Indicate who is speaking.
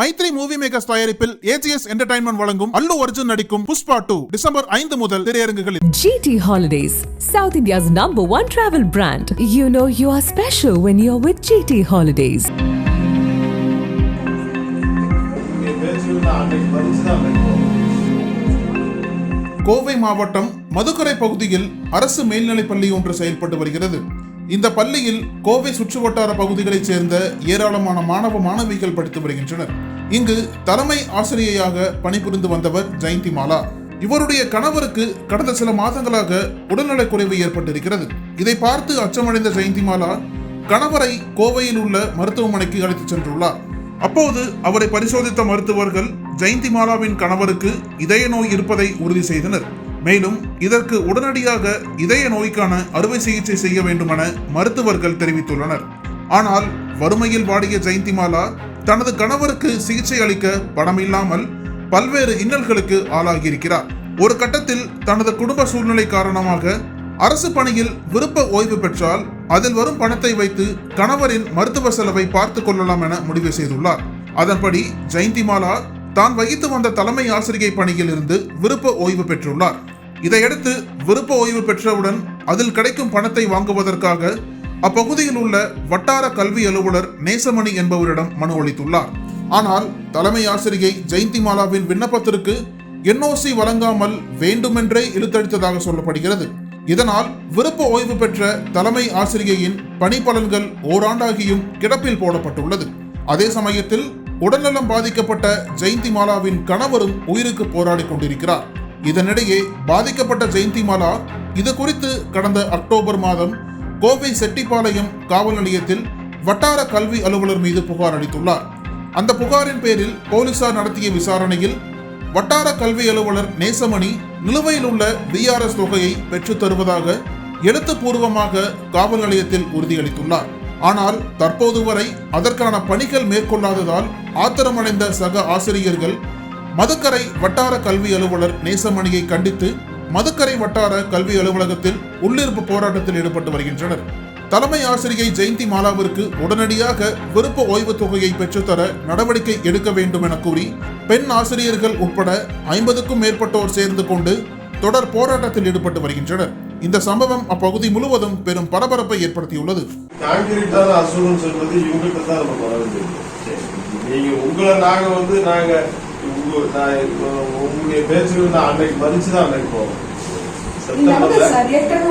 Speaker 1: Maithri movie makers தயாரிப்பில் AGS entertainment வழங்கும் அல்லு அர்ஜுன் நடிக்கும் புஷ்பா டூ டிசம்பர் ஐந்து முதல் திரையரங்குகளில்
Speaker 2: travel brand. You know you are special when you're with GT Holidays.
Speaker 3: இங்கே பேச்சுன்னா அன்னைக்கு பறிச்சு தான் அன்னைக்கு போகும்
Speaker 1: கோவை மாவட்டம் மதுக்கரை பகுதியில் அரசு மேல்நிலைப் பள்ளி ஒன்று செயல்பட்டு வருகிறது இந்த பள்ளியில் கோவை சுற்றுவட்டார பகுதிகளைச் சேர்ந்த ஏராளமான மாணவ மாணவிகள் படித்து வருகின்றனர். இங்கு தலைமை ஆசிரியையாக பணிபுரிந்து வந்தவர் ஜெயந்தி மாலா. இவருடைய கணவருக்கு கடந்த சில மாதங்களாக உடல்நலக் குறைவு ஏற்பட்டிருக்கிறது. இதை பார்த்து அச்சமடைந்த ஜெயந்தி மாலா கணவரை கோவையில் உள்ள மருத்துவமனைக்கு அழைத்துச் சென்றுள்ளார். அப்போது அவரை பரிசோதித்த மருத்துவர்கள் ஜெயந்தி மாலாவின் கணவருக்கு இதய நோய் இருப்பதை உறுதி செய்தனர். மேலும் இதற்கு உடனடியாக இதய நோய்க்கான அறுவை சிகிச்சை செய்ய வேண்டுமென மருத்துவர்கள் தெரிவித்துள்ளனர். ஆனால் வறுமையில் வாடிய ஜெயந்தி மாலா தனது கணவருக்கு சிகிச்சை அளிக்க பணம் இல்லாமல் பல்வேறு இன்னல்களுக்கு ஆளாகியிருக்கிறார். ஒரு கட்டத்தில் தனது குடும்ப சூழ்நிலை காரணமாக அரசு பணியில் விருப்ப ஓய்வு பெற்றால் அதில் வரும் பணத்தை வைத்து கணவரின் மருத்துவ செலவை பார்த்துக் கொள்ளலாம் என முடிவு செய்துள்ளார். அதன்படி ஜெயந்தி மாலா தான் வகித்து வந்த தலைமை ஆசிரியை பணியில் இருந்து விருப்ப ஓய்வு பெற்றுள்ளார். இதையடுத்து விருப்ப ஓய்வு பெற்றவுடன் அதில் கிடைக்கும் பணத்தை வாங்குவதற்காக அப்பகுதியில் உள்ள வட்டார கல்வி அலுவலர் நேசமணி என்பவரிடம் மனு அளித்துள்ளார். ஆனால் தலைமை ஆசிரியை ஜெயந்தி மாலாவின் விண்ணப்பத்திற்கு என்ஓசி வழங்காமல் வேண்டுமென்றே இழுத்தடித்ததாக சொல்லப்படுகிறது. இதனால் விருப்ப ஓய்வு பெற்ற தலைமை ஆசிரியையின் பணி பலன்கள் ஓராண்டாகியும் கிடப்பில் போடப்பட்டுள்ளது. அதே சமயத்தில் உடல்நலம் பாதிக்கப்பட்ட ஜெயந்தி மாலாவின் கணவரும் உயிருக்கு போராடி கொண்டிருக்கிறார். இதனிடையே பாதிக்கப்பட்ட ஜெயந்தி மாலா இது குறித்து கடந்த அக்டோபர் மாதம் கோவை செட்டிப்பாளையம் காவல் நிலையத்தில் வட்டார கல்வி அலுவலர் மீது புகார் அளித்துள்ளார். அந்த புகாரின் பேரில் போலீசார் நடத்திய விசாரணையில் வட்டார கல்வி அலுவலர் நேசமணி நிலுவையில் உள்ள பிஆர்எஸ் தொகையை பெற்றுத் தருவதாக எழுத்துப்பூர்வமாக காவல் நிலையத்தில் உறுதியளித்துள்ளார். ஆனால் தற்போது வரை அதற்கான பணிகள் மேற்கொள்ளாததால் ஆத்திரமடைந்த சக ஆசிரியர்கள் மதுக்கரை வட்டார கல்வி அலுவலர் நேசமணியை கண்டித்து மதுக்கரை வட்டார கல்வி அலுவலகத்தில் உள்ளிருப்பு போராட்டத்தில் ஈடுபட்டு வருகின்றனர். தலைமை ஆசிரியை ஜெயந்தி மாலாவிற்கு உடனடியாக விருப்ப ஓய்வு தொகையை பெற்றுத்தர நடவடிக்கை எடுக்க வேண்டும் என கூறி பெண் ஆசிரியர்கள் உட்பட ஐம்பதுக்கும் மேற்பட்டோர் சேர்ந்து கொண்டு தொடர் போராட்டத்தில் ஈடுபட்டு வருகின்றனர். இந்த சம்பவம் அப்பகுதி முழுவதும் பெரும் பரபரப்பை ஏற்படுத்தியுள்ளது.
Speaker 3: நீங்க உங்களை நாங்க வந்து நாங்க நான் உங்களுடைய பேச்சுகள் நான் அன்னைக்கு மதிச்சு தான் அன்னைக்கு போவோம்
Speaker 4: நீங்க வந்து
Speaker 3: செப்டம்பர்ல
Speaker 4: சார் ஏற்கனவே